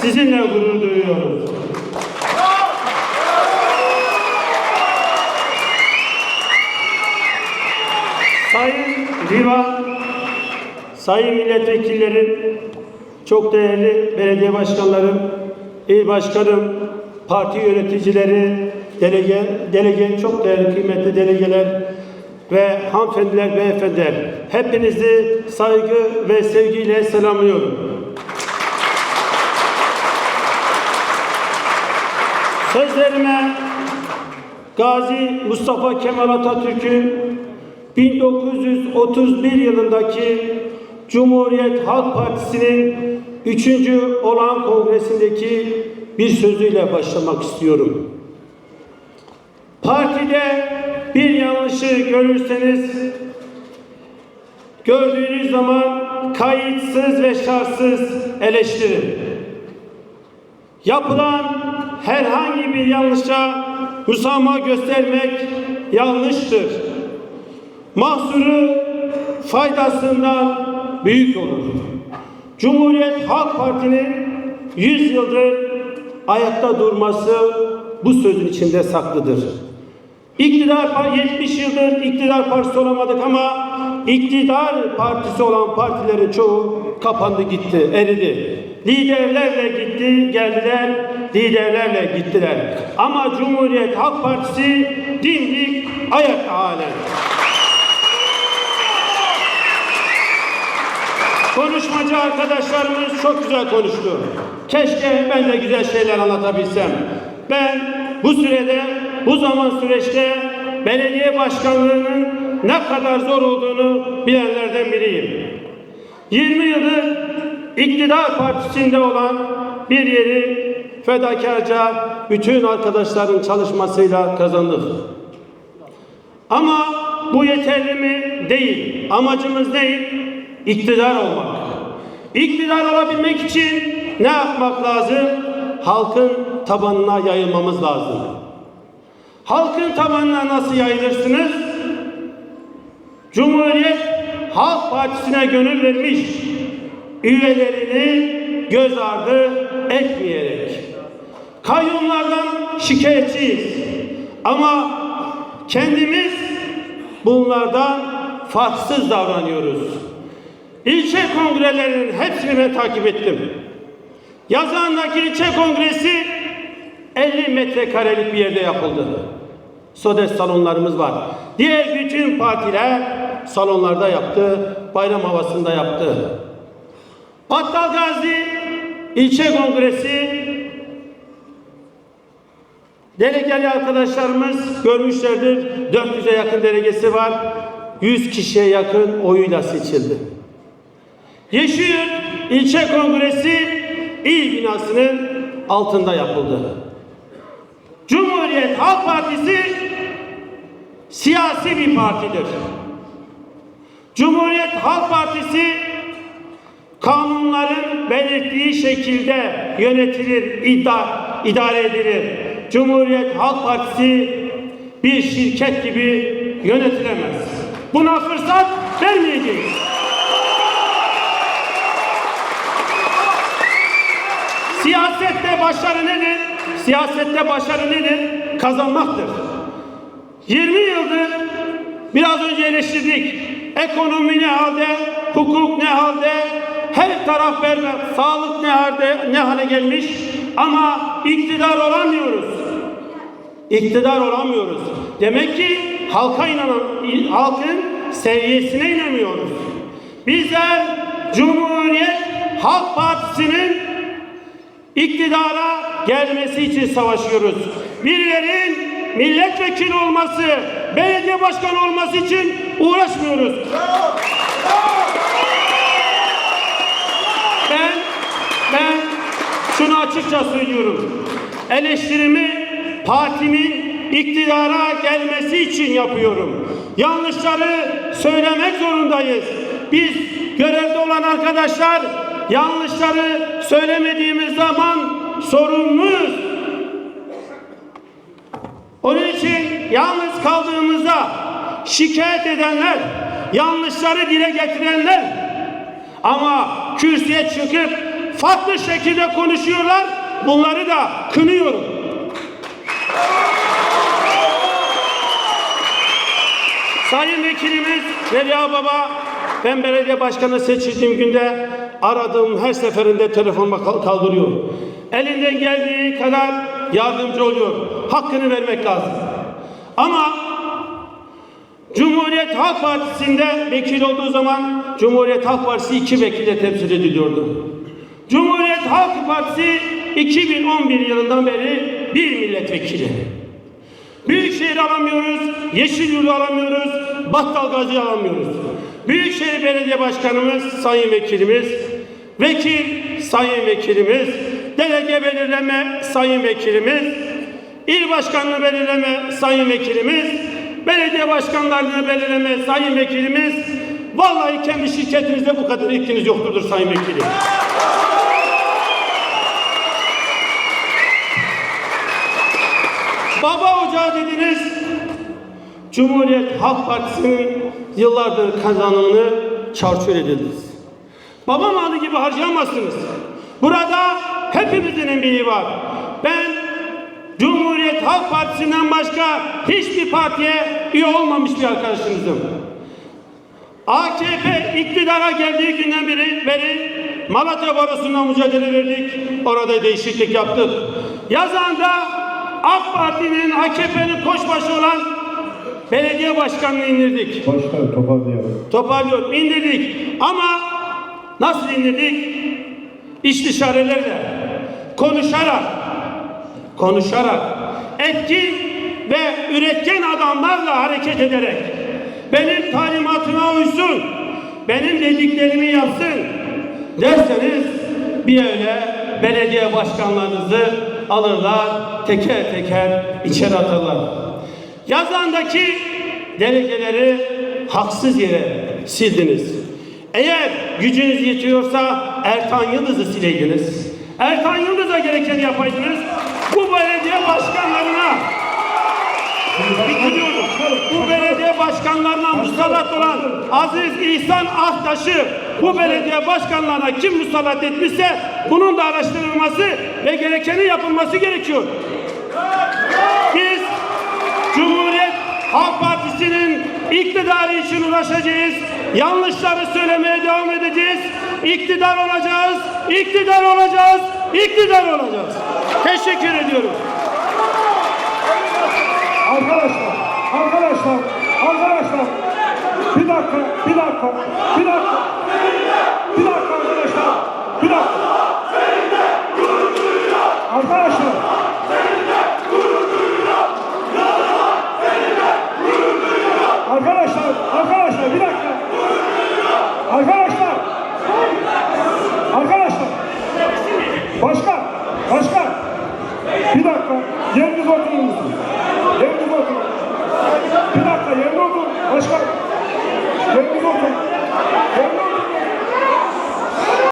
sizinle gurur duyuyoruz. Sayın Divan, Sayın Milletvekillerim, çok değerli belediye başkanlarım, il başkanım, parti yöneticileri, delege, delege çok değerli kıymetli delegeler ve hanımefendiler, beyefendiler. Hepinizi saygı ve sevgiyle selamlıyorum. Sözlerime Gazi Mustafa Kemal Atatürk'ün 1931 yılındaki Cumhuriyet Halk Partisi'nin 3. olan kongresindeki bir sözüyle başlamak istiyorum. Partide bir yanlışı görürseniz gördüğünüz zaman kayıtsız ve şartsız eleştirin. Yapılan herhangi bir yanlışa müsamaha göstermek yanlıştır. Mahsuru faydasından büyük olur. Cumhuriyet Halk Parti'nin 100 yıldır ayakta durması bu sözün içinde saklıdır. İktidar 70 yıldır iktidar partisi olamadık ama iktidar partisi olan partilerin çoğu kapandı gitti, eridi. Liderlerle gitti, geldiler, liderlerle gittiler. Ama Cumhuriyet Halk Partisi dimdik ayakta halen. Konuşmacı arkadaşlarımız çok güzel konuştu. Keşke ben de güzel şeyler anlatabilsem. Ben bu sürede, bu zaman süreçte belediye başkanlığının ne kadar zor olduğunu bilenlerden biriyim. 20 yıldır iktidar partisinde olan bir yeri fedakarca bütün arkadaşların çalışmasıyla kazandık. Ama bu yeterli mi? Değil. Amacımız değil, iktidar olmak. İktidar olabilmek için ne yapmak lazım? Halkın tabanına yayılmamız lazım. Halkın tabanına nasıl yayılırsınız? Cumhuriyet Halk Partisi'ne gönül vermiş üyelerini göz ardı etmeyerek. Kayyumlardan şikayetçiyiz. Ama kendimiz bunlardan farksız davranıyoruz. İlçe kongrelerinin hepsini takip ettim. Yazıhan'daki ilçe kongresi 50 metrekarelik bir yerde yapıldı. Sodes salonlarımız var. Diğer bütün partiler salonlarda yaptı, bayram havasında yaptı. Battal Gazi ilçe kongresi delegeli arkadaşlarımız görmüşlerdir. 400'e yakın delegesi var. 100 kişiye yakın oyuyla seçildi. Yeşilyurt ilçe kongresi il binasının altında yapıldı. Cumhuriyet Halk Partisi siyasi bir partidir. Cumhuriyet Halk Partisi kanunların belirttiği şekilde yönetilir, iddia, idare edilir. Cumhuriyet Halk Partisi bir şirket gibi yönetilemez. Buna fırsat vermeyeceğiz. Siyasette başarı nedir? Siyasette başarı nedir? Kazanmaktır. 20 yıldır biraz önce eleştirdik. Ekonomi ne halde, hukuk ne halde, her taraf berbat, sağlık ne halde, ne hale gelmiş ama iktidar olamıyoruz. İktidar olamıyoruz. Demek ki halka inanan, halkın seviyesine inemiyoruz. Bizler Cumhuriyet Halk Partisi'nin iktidara gelmesi için savaşıyoruz. Birilerin milletvekili olması, belediye başkanı olması için uğraşmıyoruz. Ben ben şunu açıkça söylüyorum. Eleştirimi partimin iktidara gelmesi için yapıyorum. Yanlışları söylemek zorundayız. Biz görevde olan arkadaşlar yanlışları söylemediğimiz zaman sorumluyuz. Onun için yalnız kaldığımızda şikayet edenler, yanlışları dile getirenler ama kürsüye çıkıp farklı şekilde konuşuyorlar. Bunları da kınıyorum. Sayın Vekilimiz Veliha Baba, ben belediye başkanı seçildiğim günde aradığım her seferinde telefonuma kal- kaldırıyor. Elinden geldiği kadar yardımcı oluyor. Hakkını vermek lazım. Ama Cumhuriyet Halk Partisi'nde vekil olduğu zaman Cumhuriyet Halk Partisi iki vekile temsil ediliyordu. Cumhuriyet Halk Partisi 2011 yılından beri bir milletvekili. Büyükşehir alamıyoruz, Yeşilyurt'u alamıyoruz, Battalgazi alamıyoruz. Büyükşehir Belediye Başkanımız, Sayın Vekilimiz, Vekil Sayın Vekilimiz, Delege belirleme Sayın Vekilimiz, İl Başkanlığı belirleme Sayın Vekilimiz, Belediye Başkanlarını belirleme Sayın Vekilimiz, vallahi kendi şirketinizde bu kadar ilkiniz yoktur Sayın Vekilim. Baba ocağı dediniz. Cumhuriyet Halk Partisi'nin yıllardır kazanımını çarçur edildiniz. Baba malı gibi harcayamazsınız. Burada hepimizin emeği var. Ben Cumhuriyet Halk Partisi'nden başka hiçbir partiye üye olmamış bir arkadaşınızım. AKP iktidara geldiği günden beri, beri Malatya Barosu'nda mücadele verdik. Orada değişiklik yaptık. Yazanda AK Parti'nin, AKP'nin koşbaşı olan belediye başkanını indirdik. Başkan toparlayalım. Toparlıyorum, indirdik. Ama nasıl indirdik? İstişarelerle, konuşarak, konuşarak, etkin ve üretken adamlarla hareket ederek, benim talimatıma uysun, benim dediklerimi yapsın derseniz bir öyle belediye başkanlarınızı alırlar, teker teker içeri atarlar. Yazandaki delegeleri haksız yere sildiniz. Eğer gücünüz yetiyorsa Ertan Yıldız'ı sileydiniz. Ertan Yıldız'a gerekeni yapaydınız. Bu belediye başkanlarına bitiriyorum. Bu belediye başkanlarına musallat olan Aziz İhsan Ahtaş'ı bu belediye başkanlarına kim musallat etmişse bunun da araştırılması ve gerekeni yapılması gerekiyor. Biz Cumhuriyet Halk Partisi'nin iktidarı için uğraşacağız. Yanlışları söylemeye devam edeceğiz. İktidar olacağız, iktidar olacağız, iktidar olacağız. Teşekkür ediyorum. Arkadaşlar, arkadaşlar, arkadaşlar. Bir dakika, bir dakika, bir dakika. Bir dakika arkadaşlar, bir dakika. Arkadaşlar. Arkadaşlar, arkadaşlar bir dakika. Arkadaşlar. Arkadaşlar. Başkan.